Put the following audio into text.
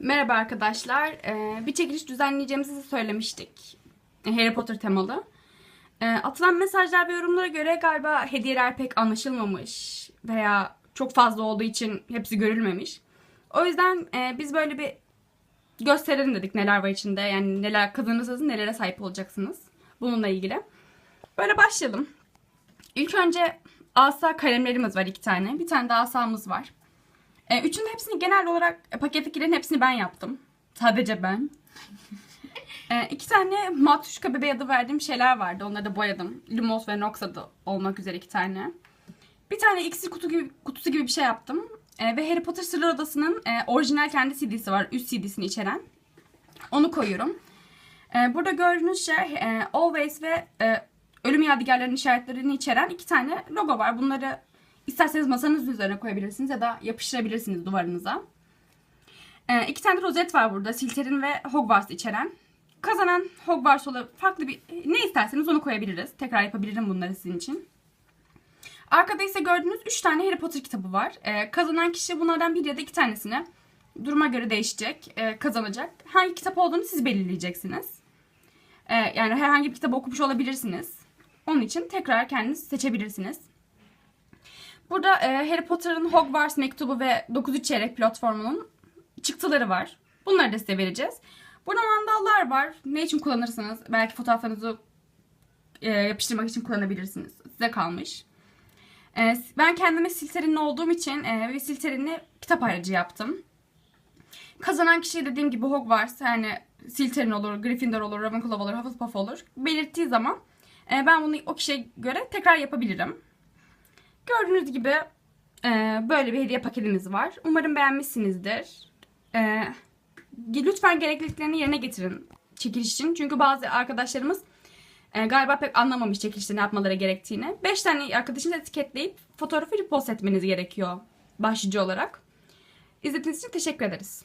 Merhaba arkadaşlar. Ee, bir çekiliş düzenleyeceğimizi size söylemiştik. Harry Potter temalı. Ee, atılan mesajlar ve yorumlara göre galiba hediyeler pek anlaşılmamış veya çok fazla olduğu için hepsi görülmemiş. O yüzden e, biz böyle bir gösterelim dedik neler var içinde. Yani neler kazanırsanız nelere sahip olacaksınız. Bununla ilgili. Böyle başlayalım. İlk önce asa kalemlerimiz var iki tane. Bir tane de asamız var. E, üçünün hepsini genel olarak e, pakettekilerin hepsini ben yaptım. Sadece ben. e, iki tane Matruşka bebeği adı verdiğim şeyler vardı. Onları da boyadım. Lumos ve Nox adı olmak üzere iki tane. Bir tane iksir kutu gibi, kutusu gibi bir şey yaptım. E, ve Harry Potter Sırlar Odası'nın e, orijinal kendi CD'si var. Üst CD'sini içeren. Onu koyuyorum. E, burada gördüğünüz şey e, Always ve e, Ölüm Yadigarlarının işaretlerini içeren iki tane logo var. Bunları isterseniz masanızın üzerine koyabilirsiniz ya da yapıştırabilirsiniz duvarınıza. E, iki tane de rozet var burada. Slytherin ve Hogwarts içeren. Kazanan Hogwarts olur. Farklı bir ne isterseniz onu koyabiliriz. Tekrar yapabilirim bunları sizin için. Arkada ise gördüğünüz 3 tane Harry Potter kitabı var. Ee, kazanan kişi bunlardan bir ya da iki tanesini duruma göre değişecek, e, kazanacak. Hangi kitap olduğunu siz belirleyeceksiniz. Ee, yani herhangi bir kitabı okumuş olabilirsiniz. Onun için tekrar kendiniz seçebilirsiniz. Burada e, Harry Potter'ın Hogwarts mektubu ve 9 çeyrek platformunun çıktıları var. Bunları da size vereceğiz. Burada mandallar var. Ne için kullanırsınız? Belki fotoğraflarınızı e, yapıştırmak için kullanabilirsiniz. Size kalmış. E, ben kendime Silterinli olduğum için e, ve Silterinli kitap ayrıcı yaptım. Kazanan kişi dediğim gibi Hogwarts yani Slytherin olur, Gryffindor olur, Ravenclaw olur, Hufflepuff olur. Belirttiği zaman e, ben bunu o kişiye göre tekrar yapabilirim. Gördüğünüz gibi e, böyle bir hediye paketimiz var. Umarım beğenmişsinizdir. E, lütfen gerekliliklerini yerine getirin çekiliş için. Çünkü bazı arkadaşlarımız e, galiba pek anlamamış çekilişte ne yapmaları gerektiğini. 5 tane arkadaşınızı etiketleyip fotoğrafı repost etmeniz gerekiyor başlıca olarak. İzlediğiniz için teşekkür ederiz.